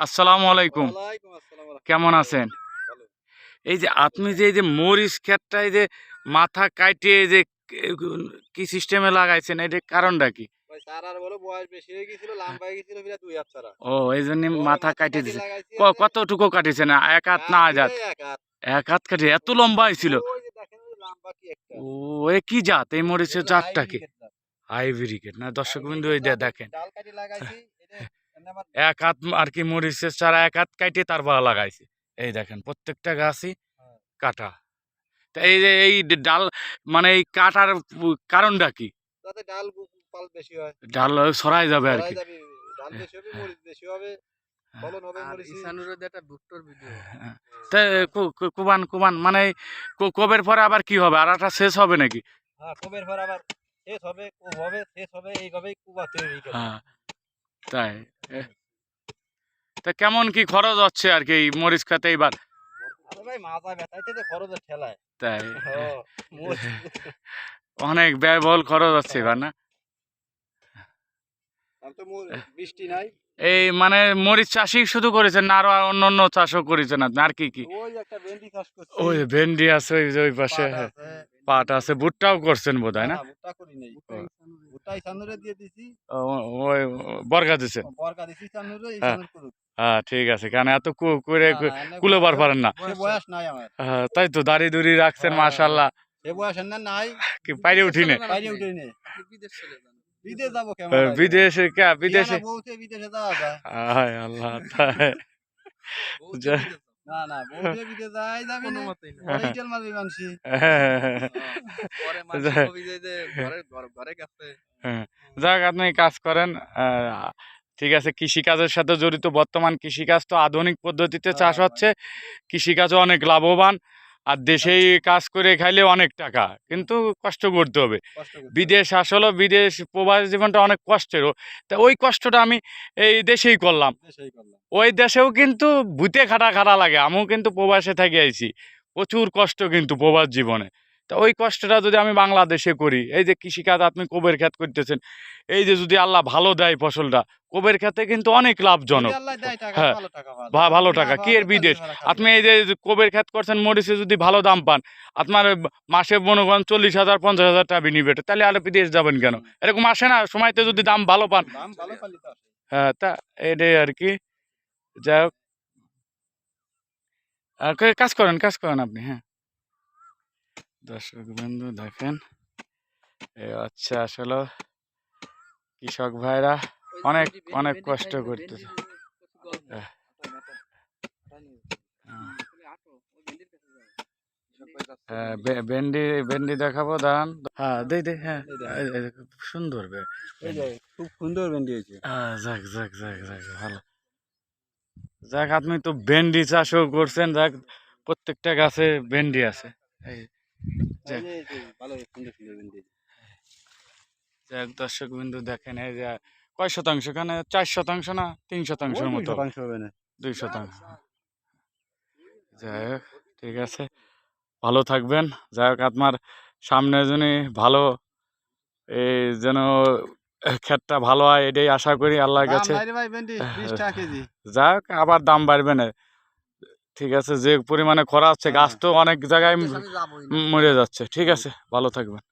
আসসালামু আলাইকুম। কেমন আছেন? এই যে আপনি যে এই যে মরিচ ক্ষেতটা এই যে মাথা কাটিয়ে যে কি সিস্টেমে লাগাইছেন? এটার কারণটা কি? ও এই জন্য মাথা কাটিয়ে ক- কতটুকু কাটিয়েছেন এক হাত না আজাদ এক হাত। এক হাত। কাটিয়ে এত লম্বা হয়েছিল? ও এ কি জাত? এই মরিচের জাতটা কি? হাইব্রিড না দর্শক বিন্দু দেখেন। এক হাত আর কি মরিচের চারা এক হাত কাটিয়ে তারপর লাগাইছে। এই দেখেন প্রত্যেকটা গাছই হ্যাঁ। কাটা। তা এই যে এই ডাল মানে এই কাটার কারণটা কি? ডাল বেশি হয়। ডাল সরাই যাবে আর কি। ডাল বেশি হবে মরিচ বেশি হবে। হ্যাঁ। কু- কুবান কুবান মানে কো- কোবের পরে আবার কি হবে? আর একটা শেষ হবে নাকি? হ্যাঁ কোবের পর আবার শেষ হবে হবে শেষ হবে এইভাবেই কুবা তৈরি হ্যাঁ তাই। তা কেমন কি খরচ হচ্ছে আর কি মরিচ খাতে ঠেলায়। তাই অনেক ব্যয়বহুল খরচ হচ্ছে এবার না? বৃষ্টি নাই। এই মানে মরিচ চাষই শুধু করেছেন না আরও অন্য অন্য চাষও করেছেন আপনি আর কি কি? ওই ভেন্ডি আছে ওই পাশে পাট হ্যাঁ, পাট আছে ভুট্টাও করছেন বোধ হয় না ইসানুরে দিয়ে দিছি। ওই বর্গা দিচ্ছেন বরকা দিছি ইসানুরে। ইসানুর করুক। হ্যাঁ ঠিক আছে কারণ এত করে না, না, এমনি কুলোবার পারেন না। বয়স নাই আমার। তাই তো দাড়ি দুড়ি রাখছেন হ্যাঁ। মাশাল্লাহ বয়স না নাই। কি পাইরে উঠিনে বিদেশ যাব কেমন হ্যাঁ, বিদেশে কে বিদেশে বউতে বিদেশে যাওয়া যায়। আল্লাহ তাই। না না বউতে বিদেশে যাই যাবি না। পরে ইটেল মারবি মানসি। হ্যাঁ। যাক আপনি কাজ করেন ঠিক আছে কৃষিকাজের সাথে জড়িত বর্তমান কৃষিকাজ তো আধুনিক পদ্ধতিতে চাষ হ্যাঁ, হচ্ছে। কৃষিকাজও অনেক লাভবান। আর দেশেই কাজ করে খাইলে অনেক টাকা কিন্তু কষ্ট করতে হবে। বিদেশ আসলে বিদেশ প্রবাস জীবনটা অনেক কষ্টের তা ওই কষ্টটা আমি এই দেশেই করলাম। দেশেই করলাম। ওই দেশেও কিন্তু ভূতে খাটা খাটা লাগে আমিও কিন্তু প্রবাসে থেকে আইছি। প্রচুর কষ্ট কিন্তু প্রবাস জীবনে। তা ওই কষ্টটা যদি আমি বাংলাদেশে করি এই যে কৃষিকাজ আপনি কোবের ক্ষেত করতেছেন এই যে যদি আল্লাহ ভালো দেয় ফসলটা কোবের ক্ষেতে কিন্তু অনেক লাভজনক। হ্যাঁ, ভালো টাকা না কি এর বিদেশ? আপনি এই যে কোবের ক্ষেত করছেন মরিচে যদি ভালো দাম পান আপনার মাসে মনে করেন চল্লিশ হাজার পঞ্চাশ হাজার টাকা বেনিফিট তাহলে আর বিদেশ যাবেন কেন? এরকম আসে না সময়তে যদি দাম ভালো পান। হ্যাঁ তা এটাই আর কি। যাই হোক। কাজ করেন কাজ করেন আপনি হ্যাঁ। দর্শক বন্ধু দেখেন। এ হচ্ছে আসলে কৃষক ভাইরা অনেক অনেক কষ্ট করতেছে। হ্যাঁ। হ্যাঁ ভেন্ডি ভেন্ডি দেখাবো দাঁড়ান। হ্যাঁ দে হ্যাঁ। সুন্দর বে এই যে, খুব সুন্দর ভেন্ডি হয়েছে। আহ, যাক যাক যাক যাক ভালো। যাক আপনি তো ভেন্ডি চাষও করছেন যাক প্রত্যেকটা গাছে ভেন্ডি আছে। এই যাক। দর্শক বিন্দু দেখেন এই যে কয় শতাংশ? এখানে চার শতাংশ না তিন শতাংশের মতো? দুই শতাংশ। যাই হোক ঠিক আছে। ভালো থাকবেন। যাই হোক আপনার সামনে যেন ভালো এই যেন ক্ষেতটা ভালো হয় এটাই আশা করি আল্লাহর কাছে। যাই যাক আবার দাম বাড়বে না। ঠিক আছে যে পরিমাণে খরা হচ্ছে গাছ তো অনেক জায়গায় মরে যাচ্ছে। ঠিক আছে ভালো থাকবেন।